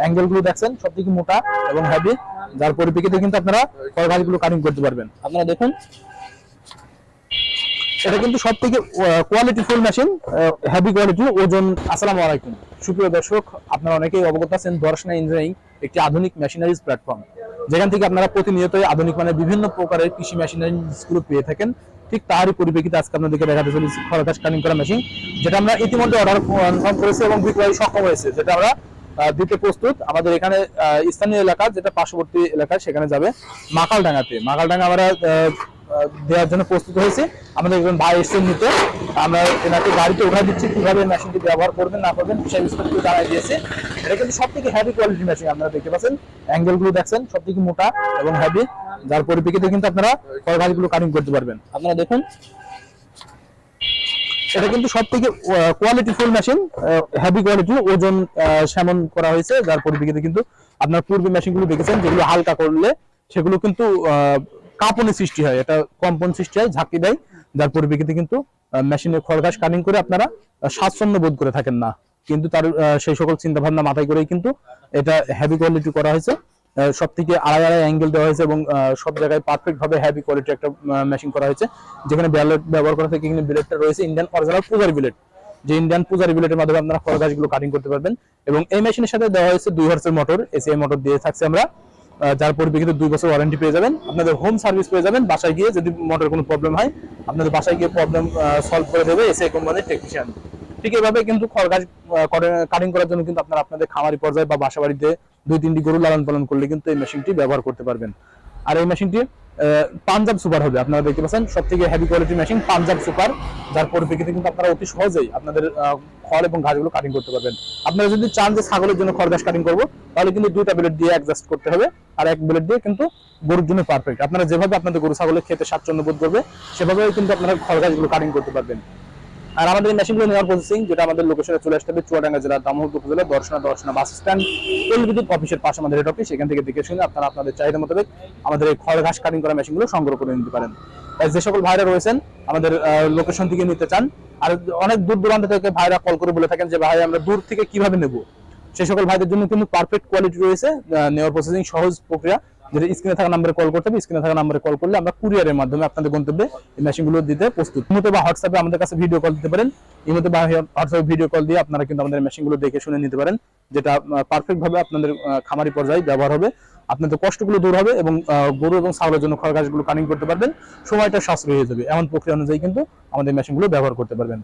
অ্যাঙ্গেলগুলো দেখছেন সব থেকে মোটা এবং হেভি যার পরিপ্রেক্ষিতে কিন্তু আপনারা ফল গাছগুলো কাটিং করতে পারবেন। আপনারা দেখুন, এটা কিন্তু সব থেকে quality full machine heavy quality ওজন, আসসালামু আলাইকুম। সুপ্রিয় দর্শক, আপনারা অনেকেই অবগত আছেন, দর্শনা ইঞ্জিনিয়ারিং একটি আধুনিক মেশিনারিজ প্ল্যাটফর্ম যেখান থেকে আপনারা প্রতিনিয়তই আধুনিক মানে বিভিন্ন প্রকারের কৃষি মেশিনারিজগুলো পেয়ে থাকেন। ঠিক তারই পরিপ্রেক্ষিতে আজকে আপনাদেরকে দেখাতে চলেছি খরচ কাটিং করা মেশিন যেটা আমরা ইতিমধ্যে অর্ডার কনফার্ম করেছি এবং বিক্রয় সক্ষম হয়েছে, যেটা আমরা দিতে প্রস্তুত। আমাদের এখানে স্থানীয় এলাকা যেটা পার্শ্ববর্তী এলাকা, সেখানে যাবে মাকালডাঙ্গাতে। মাকালডাঙ্গা আমরা দেওয়ার জন্য প্রস্তুত হয়েছে। আমাদের একজন ভাই এসছেন নিতে। আমরা এনাকে গাড়িতে উঠা দিচ্ছি, কীভাবে মেশিনটি ব্যবহার করবেন, না করবেন, সেই বিস্তারিত জানাই দিয়েছে। এটা কিন্তু সব থেকে হ্যাভি কোয়ালিটি মেশিন আপনারা দেখতে পাচ্ছেন। অ্যাঙ্গেলগুলো দেখছেন সব থেকে মোটা এবং হ্যাভি যার পরিপ্রেক্ষিতে কিন্তু আপনারা গাছগুলো কাটিং করতে পারবেন। আপনারা দেখুন এটা কিন্তু সব থেকে quality full machine heavy quality ওজন সেমন করা হয়েছে। যার পরিপ্রেক্ষিতে কিন্তু আপনার পূর্বে মেশিনগুলো দেখেছেন যেগুলো হালকা করলে সেগুলো কিন্তু আহ, কাঁপনি সৃষ্টি হয়। এটা কম্পন সৃষ্টি হয় ঝাঁকি দেয়। যার পরিপ্রেক্ষিতে কিন্তু মেশিনে খড়গাছ কাটিং করে আপনারা স্বাচ্ছন্দ্য বোধ করে থাকেন না। কিন্তু তার সেই সকল চিন্তা ভাবনা মাথায় করেই কিন্তু এটা হেভি কোয়ালিটি করা হয়েছে। সব থেকে আড়াই আড়াই অ্যাঙ্গেল দেওয়া হয়েছে এবং সব জায়গায় পারফেক্ট ভাবে হেভি কোয়ালিটি একটা মেশিন করা হয়েছে। যেখানে ব্যালেট ব্যবহার করা থেকে এখানে ব্লেডটা রয়েছে ইন্ডিয়ান অরিজিনাল পূজার ব্লেড যে ইন্ডিয়ান পূজার ব্লেডের মাধ্যমে আপনারা খড় গাছগুলো কাটিং করতে পারবেন। এবং এই মেশিনের সাথে দেওয়া হয়েছে দুই হর্সের মোটর এসিআই মোটর দিয়ে থাকছে আমরা। যার পরিপ্রেক্ষিতে দুই বছর ওয়ারেন্টি পেয়ে যাবেন। আপনাদের হোম সার্ভিস পেয়ে যাবেন বাসায় গিয়ে যদি মোটর কোনো প্রবলেম হয়। আপনাদের বাসায় গিয়ে প্রবলেম সলভ করে দেবে এসিআই কোম্পানির টেকনিশিয়ান ঠিক এভাবে কিন্তু খড় গাছ কাটিং করার জন্য কিন্তু আপনারা আপনাদের খামারি পর্যায়ে বা বাসা বাড়িতে দুই তিনটি গরু লালন পালন করলে কিন্তু এই মেশিনটি ব্যবহার করতে পারবেন। আর এই মেশিনটি পাঞ্জাব সুপার হবে। আপনারা দেখতে পাচ্ছেন সব থেকে heavy quality machine Punjab super, যার পরিপ্রেক্ষিতে কিন্তু আপনারা অতি সহজেই আপনাদের খড় এবং ঘাসগুলো কাটিং করতে পারবেন। আপনারা যদি চান যে ছাগলের জন্য খড় ঘাস কাটিং করব, তাহলে কিন্তু দুইটা ব্লেড দিয়ে অ্যাডজাস্ট করতে হবে, আর এক ব্লেড দিয়ে কিন্তু গরুর জন্য পারফেক্ট আপনারা যেভাবে আপনাদের গরু ছাগলের খেতে স্বাচ্ছন্দ্য বোধ করবে সেভাবে কিন্তু আপনারা খড় ঘাসগুলো কাটিং করতে পারবেন। আর আমাদের মেশিনগুলো নেওয়ার প্রসেসিং যেটা আমাদের লোকেশনে চলে আসতে হবে চুয়াডাঙ্গা জেলার দামোহর উপজেলা দর্শনা দর্শনা বাস স্ট্যান্ড তেল বিদ্যুৎ অফিসের পাশে আমাদের হেড অফিস সেখান থেকে দেখে শুনে আপনারা আপনাদের চাহিদা মোতাবেক আমাদের এই খড় ঘাস কাটিং করা মেশিনগুলো সংগ্রহ করে নিতে পারেন। যে সকল ভাইরা রয়েছেন, আমাদের লোকেশন থেকে নিতে চান, আর অনেক দূর দূরান্ত থেকে ভাইরা কল করে বলে থাকেন যে, ভাই, আমরা দূর থেকে কীভাবে নেব? সেই সকল ভাইদের জন্য কিন্তু পারফেক্ট কোয়ালিটি রয়েছে নেওয়ার প্রসেসিং সহজ প্রক্রিয়া। যেটা স্ক্রিনে থাকা নাম্বারে কল করতে হবে স্ক্রিনে থাকা নাম্বারে কল করলে আমরা কুরিয়ারের মাধ্যমে আপনাদের গন্তব্যে এই মেশিনগুলো দিতে প্রস্তুত। ইমোতে বা হোয়াটসঅ্যাপে আমাদের কাছে ভিডিও কল দিতে পারেন। ইমোতে বা হোয়াটসঅ্যাপে ভিডিও কল দিয়ে আপনারা কিন্তু আমাদের মেশিনগুলো দেখে শুনে নিতে পারেন, যেটা পারফেক্ট ভাবে আপনাদের খামারি পর্যায়ে ব্যবহার হবে। আপনাদের কষ্টগুলো দূর হবে এবং গরু এবং ছাগলের জন্য খড় গাছগুলো কাটিং করতে পারবেন। সময়টা সাশ্রয় হয়ে যাবে। এমন প্রক্রিয়া অনুযায়ী কিন্তু আমাদের মেশিনগুলো ব্যবহার করতে পারবেন।